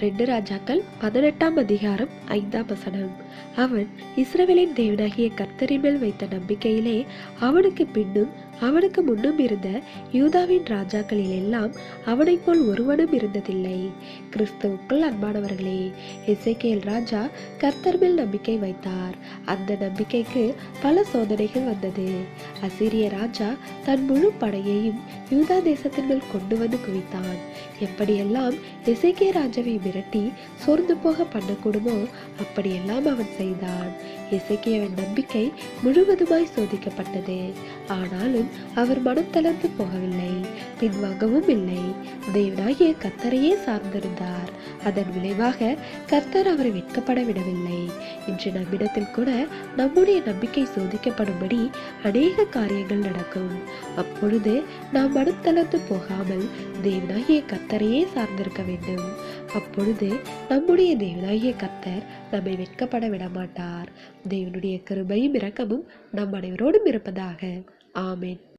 ரெண்டு ராஜாக்கள் பதினெட்டாம் அதிகாரம் ஐந்தாம் வசனம். அவன் இஸ்ரவேலின் தேவனாகிய கர்த்தரின் மேல் வைத்த நம்பிக்கையிலே அவனுக்கு பின்னும் அவனுக்கு முன்னும் இருந்த யூதாவின் ராஜாக்களில் எல்லாம் அவனை போல் ஒருவனும் இருந்ததில்லை. கிறிஸ்துவுக்குள் அன்பானவர்களே இசைக்கேல் ராஜா கர்த்தர் மேல் நம்பிக்கை வைத்தார். அந்த நம்பிக்கைக்கு பல சோதனைகள் வந்தது. அசிரிய ராஜா தன் முழு படையையும் யூதா தேசத்தின் கொண்டு வந்து குவித்தான். எப்படியெல்லாம் எசேக்கிய ராஜாவை மிரட்டி சோர்ந்து போக பண்ணக்கூடுமோ அப்படியெல்லாம் அவன் செய்தான். எசேக்கியாவின் நம்பிக்கை முழுவதுமாய் சோதிக்கப்பட்டது. ஆனாலும் அவர் மனம் தளர்ந்து போகவில்லை. பின்வாங்கவும் இல்லை. தேவனாகிய கத்தரையே சார்ந்திருந்தார். அதன் விளைவாக கர்த்தர் அவரை வெட்கப்பட விடவில்லை. இன்று நம்மிடத்தில் கூட நம்முடைய நம்பிக்கை சோதிக்கப்படும்படி அநேக காரியங்கள் நடக்கும். அப்பொழுது நாம் மனத்தளர்ந்து போகாமல் தேவனாகிய கத்தரையே சார்ந்திருக்க வேண்டும். அப்பொழுது நம்முடைய தேவனாகிய கத்தர் நம்மை வெட்கப்பட விடமாட்டார். தேவனுடைய கிருபையும் இரக்கமும் நம் அனைவரோடும் இருப்பதாக. ஆமேன்.